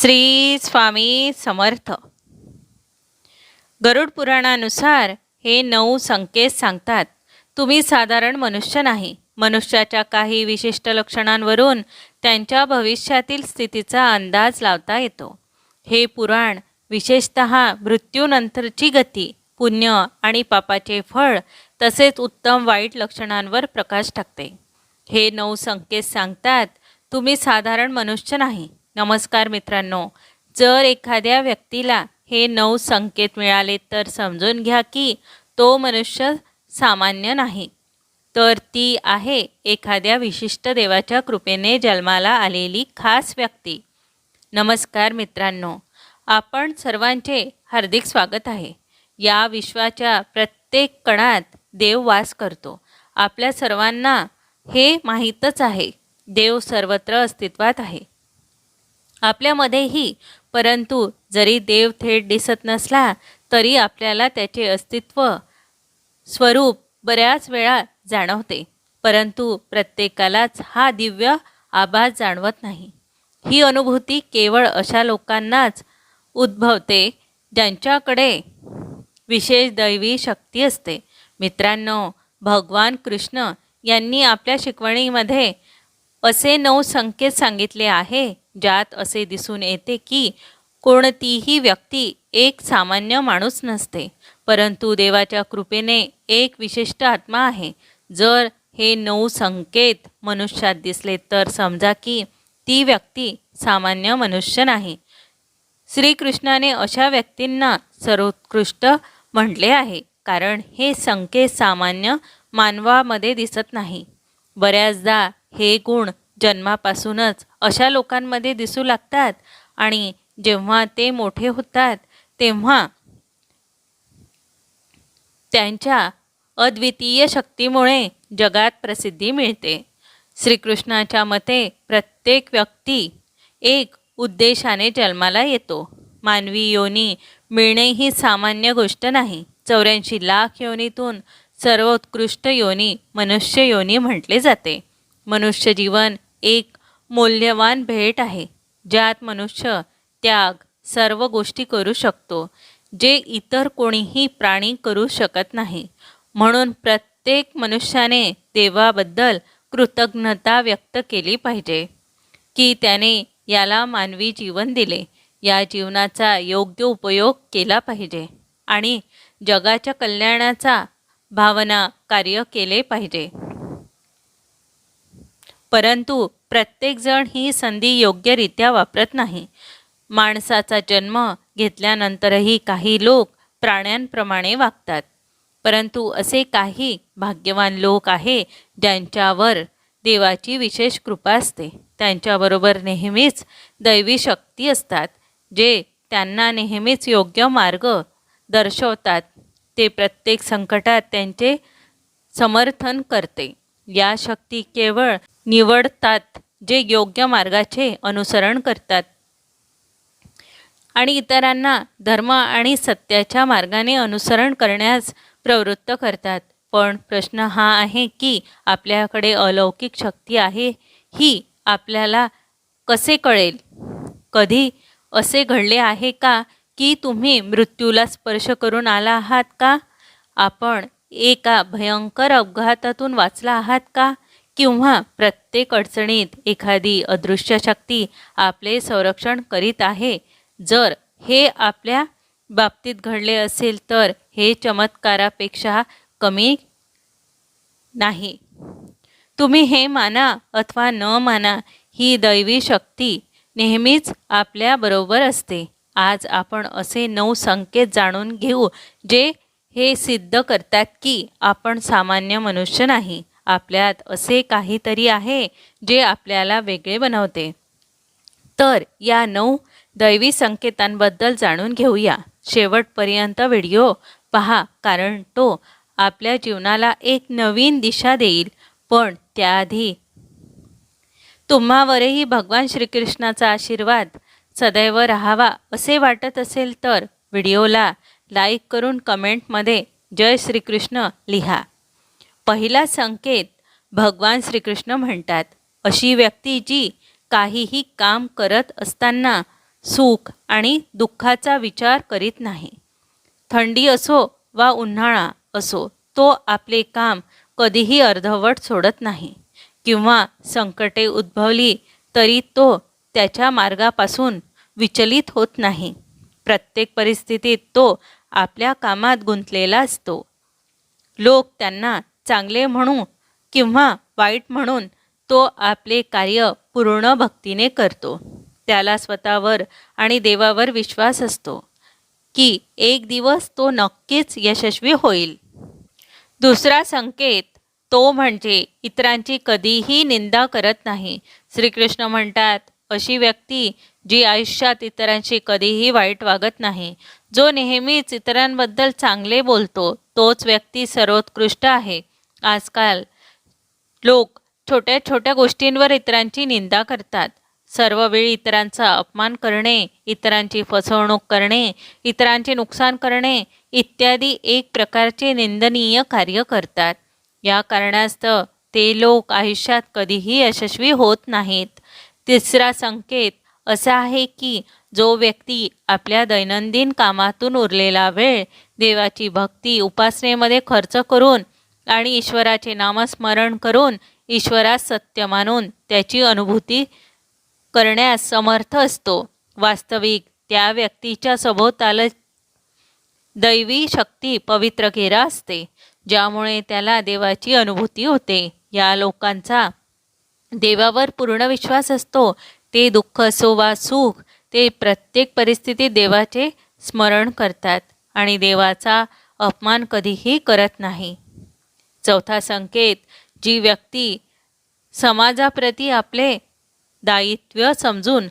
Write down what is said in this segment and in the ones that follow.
श्री स्वामी समर्थ. गरुड पुराणानुसार हे नऊ संकेत सांगतात. तुम्ही साधारण मनुष्य नाही. मनुष्याच्या काही विशिष्ट लक्षणांवरून त्यांच्या भविष्यातील स्थितीचा अंदाज लावता येतो. हे पुराण विशेषत मृत्यूनंतरची गती पुण्य आणि पापाचे फळ तसेच उत्तम वाईट लक्षणांवर प्रकाश टाकते. हे नऊ संकेत सांगतात तुम्ही साधारण मनुष्य नाही. नमस्कार मित्रांनो जर एखाद्या व्यक्तीला हे नऊ संकेत मिळाले तर समजून घ्या की तो मनुष्य सामान्य नाही. तर ती आहे एखाद्या विशिष्ट देवाच्या कृपेने जन्माला आलेली खास व्यक्ती. नमस्कार मित्रांनो आपण सर्वांचे हार्दिक स्वागत आहे. या विश्वाच्या प्रत्येक कणात देव वास करतो. आपल्या सर्वांना हे माहीतच आहे. देव सर्वत्र अस्तित्वात आहे. आपल्यामध्येही. परंतु जरी देव थेट दिसत नसला तरी आपल्याला त्याचे अस्तित्व स्वरूप बऱ्याच वेळा जाणवते. परंतु प्रत्येकालाच हा दिव्य आभास जाणवत नाही. ही अनुभूती केवळ अशा लोकांनाच उद्भवते ज्यांच्याकडे विशेष दैवी शक्ती असते. मित्रांनो भगवान कृष्ण यांनी आपल्या शिकवणीमध्ये असे नऊ संकेत सांगितले आहे. ज्यात असे दिसून येते की कोणतीही व्यक्ती एक सामान्य माणूस नसते परंतु देवाच्या कृपेने एक विशिष्ट आत्मा आहे. जर हे नऊ संकेत मनुष्यात दिसले तर समजा की ती व्यक्ती सामान्य मनुष्य नाही. श्रीकृष्णाने अशा व्यक्तींना सर्वोत्कृष्ट म्हटले आहे कारण हे संकेत सामान्य मानवामध्ये दिसत नाही. बऱ्याचदा हे गुण जन्मापासूनच अशा लोकांमध्ये दिसू लागतात आणि जेव्हा ते मोठे होतात तेव्हा त्यांच्या अद्वितीय शक्तीमुळे जगात प्रसिद्धी मिळते. श्रीकृष्णाच्या मते प्रत्येक व्यक्ती एक उद्देशाने जन्माला येतो. मानवी योनी मिळणे ही सामान्य गोष्ट नाही. चौऱ्याऐंशी लाख योनीतून सर्वोत्कृष्ट योनी मनुष्य योनी म्हटले जाते. मनुष्य जीवन एक मौल्यवान भेट आहे ज्यात मनुष्य त्याग सर्व गोष्टी करू शकतो जे इतर कोणीही प्राणी करू शकत नाही. म्हणून प्रत्येक मनुष्याने देवाबद्दल कृतज्ञता व्यक्त केली पाहिजे की त्याने याला मानवी जीवन दिले या जीवनाचा योग्य उपयोग केला पाहिजे आणि जगाच्या कल्याणाचा भावना कार्य केले पाहिजे. परंतु प्रत्येकजण ही संधी योग्यरित्या वापरत नाही. माणसाचा जन्म घेतल्यानंतरही काही लोक प्राण्यांप्रमाणे वागतात. परंतु असे काही भाग्यवान लोक आहे ज्यांच्यावर देवाची विशेष कृपा असते. त्यांच्याबरोबर नेहमीच दैवी शक्ती असतात जे त्यांना नेहमीच योग्य मार्ग दर्शवतात. ते प्रत्येक संकटात त्यांचे समर्थन करते. या शक्ती केवळ निवडतात जे योग्य मार्गाचे अनुसरण करतात. आणि इतरांना धर्म आणि सत्याच्या मार्गाने अनुसरण करण्यास प्रवृत्त करतात. पण प्रश्न हा आहे की आपल्याकडे अलौकिक शक्ती आहे ही आपल्याला कसे कळेल? कधी असे घडले आहे का की तुम्ही मृत्यूला स्पर्श करून आला आहात का? आपण एका भयंकर अपघातातून वाचला आहात का? किंवा प्रत्येक अडचणीत एखादी अदृश्य शक्ती आपले संरक्षण करीत आहे. जर हे आपल्या बाबतीत घडले असेल तर हे चमत्कारापेक्षा कमी नाही. तुम्ही हे माना अथवा न माना ही दैवी शक्ती नेहमीच आपल्याबरोबर असते. आज आपण असे नऊ संकेत जाणून घेऊ जे हे सिद्ध करतात की आपण सामान्य मनुष्य नाही. आपल्यात असे काहीतरी आहे जे आपल्याला वेगळे बनवते. तर या नऊ दैवी संकेतांबद्दल जाणून घेऊया. शेवटपर्यंत व्हिडिओ पहा कारण तो आपल्या जीवनाला एक नवीन दिशा देईल. पण त्याआधी तुम्हावरही भगवान श्रीकृष्णाचा आशीर्वाद सदैव राहावा असे वाटत असेल तर व्हिडिओला लाईक करून कमेंटमध्ये जय श्रीकृष्ण लिहा. पहिला संकेत भगवान श्रीकृष्ण म्हणतात. अशी व्यक्ती जी काहीही काम करत असताना सुख आणि दुःखाचा विचार करीत नाही. थंडी असो वा उन्हाळा असो तो आपले काम कधीही अर्धवट सोडत नाही. किंवा संकटे उद्भवली तरी तो त्याच्या मार्गापासून विचलित होत नाही. प्रत्येक परिस्थितीत तो आपल्या कामात गुंतलेला असतो. लोक त्यांना चांगले म्हणू किंवा वाईट म्हणून तो आपले कार्य पूर्ण भक्तीने करतो. त्याला स्वतःवर आणि देवावर विश्वास असतो की एक दिवस तो नक्कीच यशस्वी होईल. दुसरा संकेत तो म्हणजे इतरांची कधीही निंदा करत नाही. श्रीकृष्ण म्हणतात अशी व्यक्ती जी आयुष्यात इतरांशी कधीही वाईट वागत नाही जो नेहमीच इतरांबद्दल चांगले बोलतो तोच व्यक्ती सर्वोत्कृष्ट आहे. आजकाल लोक छोट्या छोट्या गोष्टींवर इतरांची निंदा करतात. सर्व वेळी इतरांचा अपमान करणे इतरांची फसवणूक करणे इतरांचे नुकसान करणे इत्यादी एक प्रकारचे निंदनीय कार्य करतात. या कारणास्तव ते लोक आयुष्यात कधीही यशस्वी होत नाहीत. तिसरा संकेत असा आहे की जो व्यक्ती आपल्या दैनंदिन कामातून उरलेला वेळ देवाची भक्ती उपासनेमध्ये खर्च करून आणि ईश्वराचे नामस्मरण करून ईश्वरास सत्य मानून त्याची अनुभूती करण्यास समर्थ असतो. वास्तविक त्या व्यक्तीच्या सभोवताल दैवी शक्ती पवित्र घेरा असते ज्यामुळे त्याला देवाची अनुभूती होते. या लोकांचा देवावर पूर्ण विश्वास असतो. ते दुःख असो वा सुख ते प्रत्येक परिस्थितीत देवाचे स्मरण करतात आणि देवाचा अपमान कधीही करत नाही. चौथा संकेत जी व्यक्ती समाजाप्रती आपले दायित्व समजून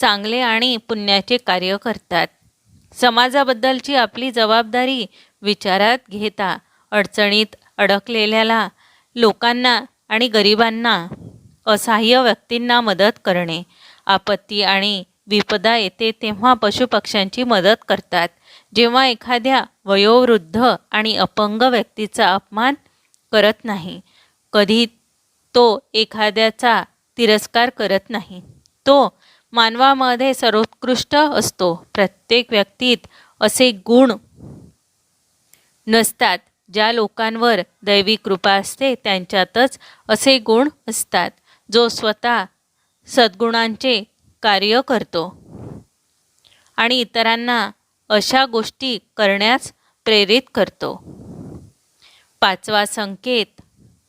चांगले आणि पुण्याचे कार्य करतात. समाजाबद्दलची आपली जबाबदारी विचारात घेता अडचणीत अडकलेल्याला लोकांना आणि गरिबांना असहाय्य व्यक्तींना मदत करणे. आपत्ती आणि विपदा येते तेव्हा पशुपक्ष्यांची मदत करतात. जेव्हा एखाद्या वयोवृद्ध आणि अपंग व्यक्तीचा अपमान करत नाही. कधी तो एखाद्याचा तिरस्कार करत नाही. तो मानवामध्ये सर्वोत्कृष्ट असतो. प्रत्येक व्यक्तीत असे गुण नसतात. ज्या लोकांवर दैवी कृपा असते त्यांच्यातच असे गुण असतात जो स्वतः सद्गुणांचे कार्य करतो. आणि इतरांना अशा गोष्टी करण्यास प्रेरित करतो. पाचवा संकेत.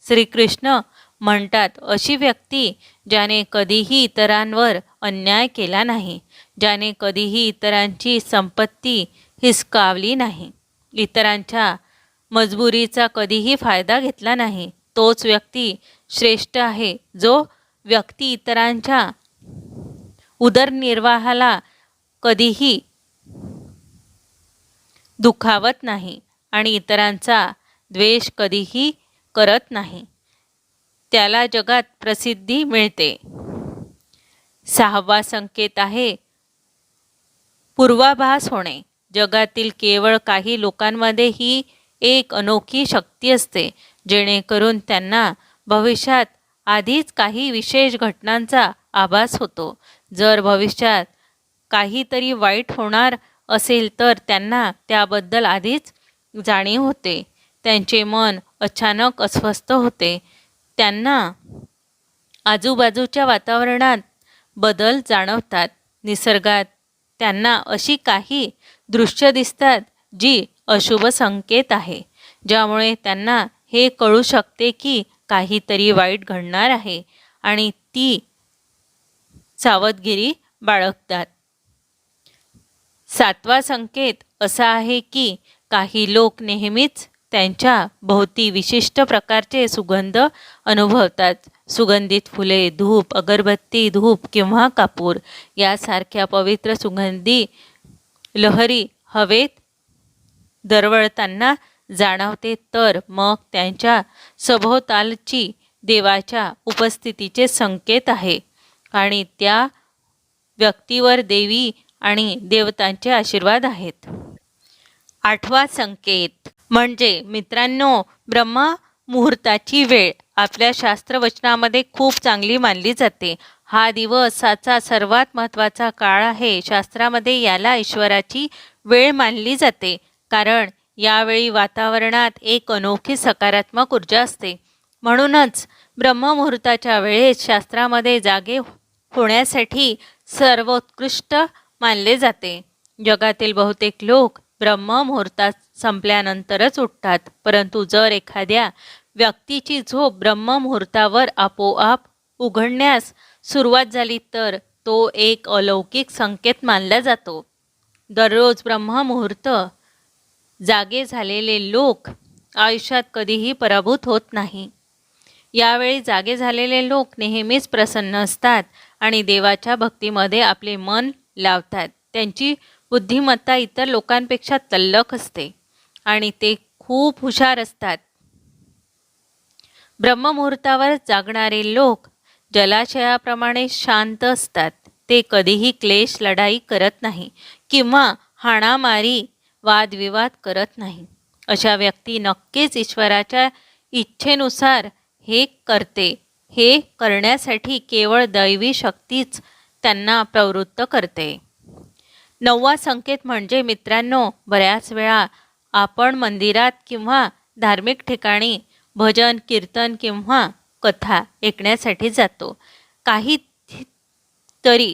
श्रीकृष्ण म्हणतात अशी व्यक्ती ज्याने कधीही इतरांवर अन्याय केला नाही ज्याने कधीही इतरांची संपत्ती हिसकावली नाही इतरांच्या मजबुरीचा कधीही फायदा घेतला नाही तोच व्यक्ती श्रेष्ठ आहे जो व्यक्ती इतरांच्या उदरनिर्वाहाला कधीही दुखावत नाही आणि इतरांचा द्वेष कधीही करत नाही. त्याला जगात प्रसिद्धी मिळते. सहावा संकेत आहे पूर्वाभास होणे. जगातील केवळ काही लोकांमध्ये ही एक अनोखी शक्ती असते जेणेकरून त्यांना भविष्यात आधीच काही विशेष घटनांचा आभास होतो. जर भविष्यात काहीतरी वाईट होणार असेल तर त्यांना त्याबद्दल आधीच जाणीव होते. त्यांचे मन अचानक अस्वस्थ होते. त्यांना आजूबाजूच्या वातावरणात बदल जाणवतात. निसर्गात त्यांना अशी काही दृश्य दिसतात जी अशुभ संकेत आहे ज्यामुळे त्यांना हे कळू शकते की काहीतरी वाईट घडणार आहे आणि ती सावधगिरी बाळगतात. सातवा संकेत असा आहे की काही लोक नेहमीच त्यांच्या भोवती विशिष्ट प्रकारचे सुगंध अनुभवतात. सुगंधित फुले धूप अगरबत्ती धूप किंवा कापूर यासारख्या पवित्र सुगंधी लहरी हवेत दरवळताना जाणवते. तर मग त्यांच्या सभोवतालची देवाच्या उपस्थितीचे संकेत आहे आणि त्या व्यक्तीवर देवी आणि देवतांचे आशीर्वाद आहेत. आठवा संकेत. म्हणजे मित्रांनो ब्रह्म मुहूर्ताची वेळ. आपल्या शास्त्रवचनामध्ये खूप चांगली मानली जाते. हा दिवसाचा सर्वात महत्त्वाचा काळ आहे. शास्त्रामध्ये याला ईश्वराची वेळ मानली जाते. कारण यावेळी वातावरणात एक अनोखी सकारात्मक ऊर्जा असते. म्हणूनच ब्रह्ममुहूर्ताच्या वेळेस शास्त्रामध्ये जागे होण्यासाठी सर्वोत्कृष्ट मानले जाते. जगातील बहुतेक लोक ब्रह्ममुहूर्तात संपल्यानंतरच उठतात. परंतु जर एखाद्या व्यक्तीची झोप ब्रह्ममुहूर्तावर आपोआप उघडण्यास सुरुवात झाली तर तो एक अलौकिक संकेत मानला जातो. दररोज ब्रह्ममुहूर्त जागे झालेले लोक आयुष्यात कधीही पराभूत होत नाही. यावेळी जागे झालेले लोक नेहमीच प्रसन्न असतात आणि देवाच्या भक्तीमध्ये आपले मन लावतात. त्यांची बुद्धिमत्ता इतर लोकांपेक्षा तल्लख असते आणि ते खूप हुशार असतात. ब्रह्ममुहूर्तावर जागणारे लोक जलाशयाप्रमाणे शांत असतात. ते कधीही क्लेश लढाई करत नाही किंवा हाणामारी वादविवाद करत नाही. अशा व्यक्ती नक्कीच ईश्वराच्या इच्छेनुसार हे करते. हे करण्यासाठी केवळ दैवी शक्तीच त्यांना प्रवृत्त करते. नववा संकेत म्हणजे मित्रांनो बऱ्याच वेळा आपण मंदिरात किंवा धार्मिक ठिकाणी भजन कीर्तन किंवा कथा ऐकण्यासाठी जातो. काही तरी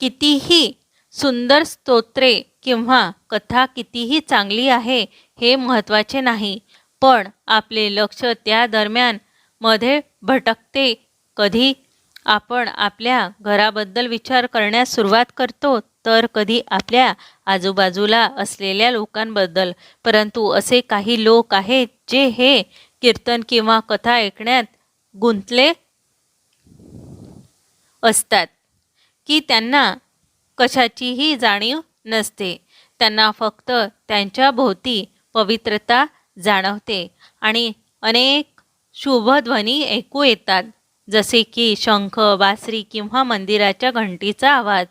कितीही सुंदर स्तोत्रे किंवा कथा कितीही चांगली आहे हे महत्त्वाचे नाही पण आपले लक्ष त्या दरम्यानमध्ये भटकते. कधी आपण आपल्या घराबद्दल विचार करण्यास सुरुवात करतो तर कधी आपल्या आजूबाजूला असलेल्या लोकांबद्दल. परंतु असे काही लोक आहेत जे हे कीर्तन किंवा कथा ऐकण्यात गुंतले असतात की त्यांना कशाचीही जाणीव नसते. त्यांना फक्त त्यांच्या भोवती पवित्रता जाणवते आणि अनेक शुभध्वनी ऐकू येतात जसे की शंख बासरी किंवा मंदिराच्या घंटीचा आवाज.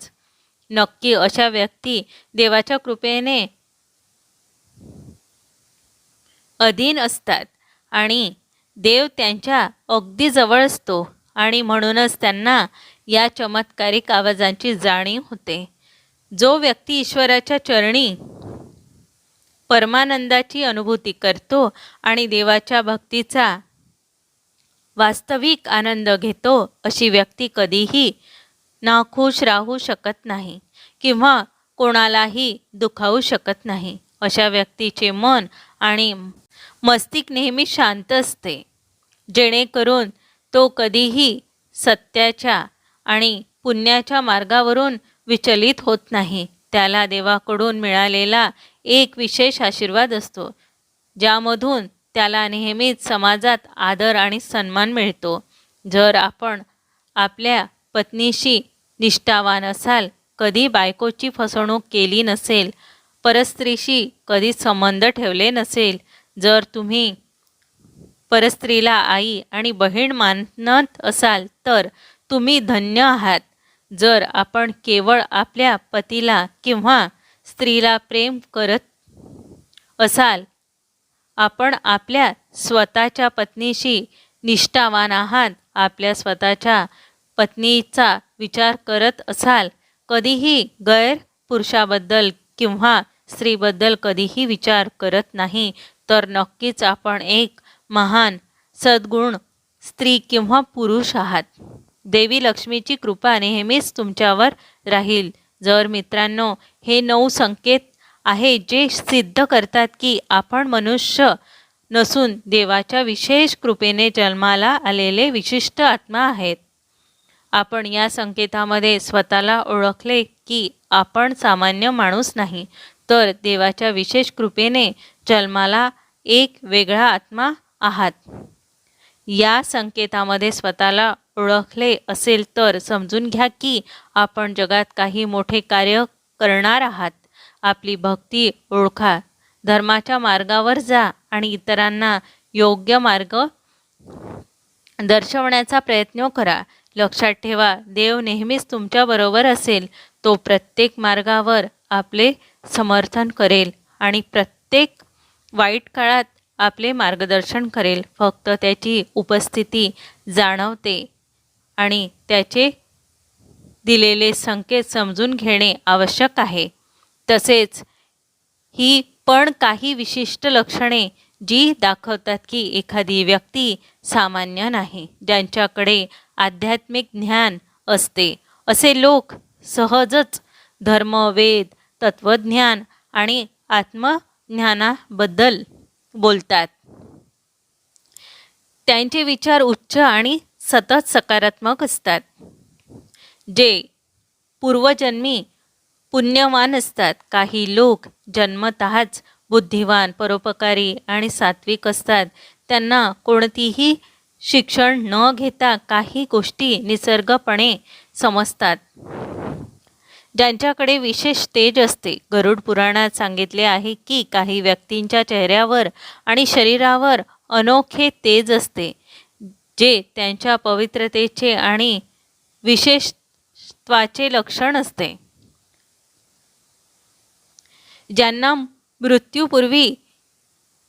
नक्की अशा व्यक्ती देवाच्या कृपेने अधीन असतात आणि देव त्यांच्या अगदी जवळ असतो आणि म्हणूनच त्यांना या चमत्कारिक आवाजांची जाणीव होते. जो व्यक्ती ईश्वराच्या चरणी परमानंदाची अनुभूती करतो आणि देवाच्या भक्तीचा वास्तविक आनंद घेतो अशी व्यक्ती कधीही नाखुश राहू शकत नाही किंवा कोणालाही दुखावू शकत नाही. अशा व्यक्तीचे मन आणि मस्तिक नेहमी शांत असते जेणेकरून तो कधीही सत्याच्या आणि पुण्याच्या मार्गावरून विचलित होत नाही. त्याला देवाकडून मिळालेला एक विशेष आशीर्वाद असतो ज्यामधून त्याला नेहमीच समाजात आदर आणि सन्मान मिळतो. जर आपण आपल्या पत्नीशी निष्ठावान असाल कधी बायकोची फसवणूक केली नसेल परस्त्रीशी कधी संबंध ठेवले नसेल जर तुम्ही परस्त्रीला आई आणि बहीण मानत असाल तर तुम्ही धन्य आहात. जर आपण केवळ आपल्या पतीला किंवा स्त्रीला प्रेम करत असाल आपण आपल्या स्वतःच्या पत्नीशी निष्ठावान आहात आपल्या स्वतःच्या पत्नीचा विचार करत असाल कधीही गैर पुरुषाबद्दल किंवा स्त्रीबद्दल कधीही विचार करत नाही तर नक्कीच आपण एक महान सद्गुण स्त्री किंवा पुरुष आहात. देवी लक्ष्मीची कृपा नेहमीच तुमच्यावर राहील. जर मित्रांनो हे नऊ संकेत आहे जे सिद्ध करतात की आपण मनुष्य नसून देवाच्या विशेष कृपेने जन्माला आलेले विशिष्ट आत्मा आहेत. आपण या संकेतामध्ये स्वतःला ओळखले की आपण सामान्य माणूस नाही तर देवाच्या विशेष कृपेने जन्माला एक वेगळा आत्मा आहात. या संकेतामध्ये स्वतःला ओळखले असेल तर समजून घ्या की आपण जगात काही मोठे कार्य करणार आहात. आपली भक्ती ओळखा धर्माच्या मार्गावर जा आणि इतरांना योग्य मार्ग दर्शवण्याचा प्रयत्न करा. लक्षात ठेवा देव नेहमीच तुमच्याबरोबर असेल. तो प्रत्येक मार्गावर आपले समर्थन करेल आणि प्रत्येक वाईट काळात आपले मार्गदर्शन करेल. फक्त त्याची उपस्थिती जाणवते आणि त्याचे दिलेले संकेत समजून घेणे आवश्यक आहे. तसेच ही पण काही विशिष्ट लक्षणे जी दाखवतात की एखादी व्यक्ती सामान्य नाही ज्यांच्याकडे आध्यात्मिक ज्ञान असते. असे लोक सहजच धर्म वेद तत्त्वज्ञान आणि आत्मज्ञानाबद्दल बोलतात. त्यांचे विचार उच्च आणि सतत सकारात्मक असतात. जे पूर्वजन्मी पुण्यवान असतात. काही लोक जन्मतःच बुद्धिवान परोपकारी आणि सात्विक असतात. त्यांना कोणतीही शिक्षण न घेता काही गोष्टी निसर्गपणे समजतात. ज्यांच्याकडे विशेष तेज असते. गरुड पुराणात सांगितले आहे की काही व्यक्तींच्या चेहऱ्यावर आणि शरीरावर अनोखे तेज असते जे त्यांच्या पवित्रतेचे आणि विशेषत्वाचे लक्षण असते. ज्यांना मृत्यूपूर्वी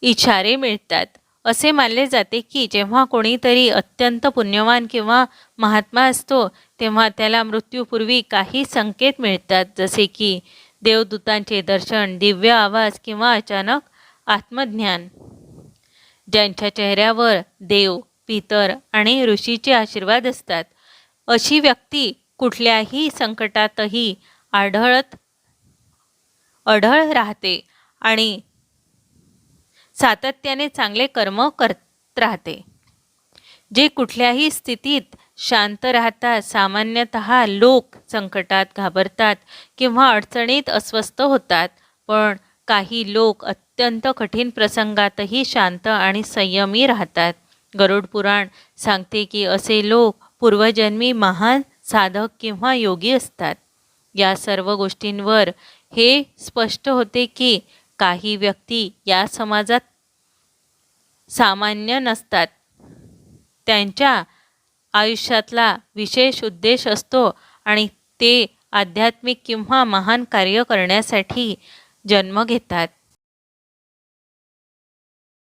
इशारे मिळतात. असे मानले जाते की जेव्हा कोणीतरी अत्यंत पुण्यवान किंवा महात्मा असतो तेव्हा त्याला मृत्यूपूर्वी काही संकेत मिळतात जसे की देवदूतांचे दर्शन दिव्य आवाज किंवा अचानक आत्मज्ञान. ज्यांच्या चेहऱ्यावर देव पितर आणि ऋषीचे आशीर्वाद असतात अशी व्यक्ती कुठल्याही संकटातही आढळत अढळ राहते आणि सातत्याने चांगले कर्म करत राहते. जे कुठल्याही स्थितीत शांत राहतात सामान्यतः लोक संकटात घाबरतात किंवा अडचणीत अस्वस्थ होतात पण काही लोक अत्यंत कठीण प्रसंगातही शांत आणि संयमी राहतात. गरुड पुराण सांगते की असे लोक पूर्वजन्मी महान साधक किंवा योगी असतात. या सर्व गोष्टींवर हे स्पष्ट होते की काही व्यक्ती या समाजात सामान्य नसतात. त्यांच्या आयुष्यातला विशेष उद्देश असतो आणि ते आध्यात्मिक किंवा महान कार्य करण्यासाठी जन्म घेतात.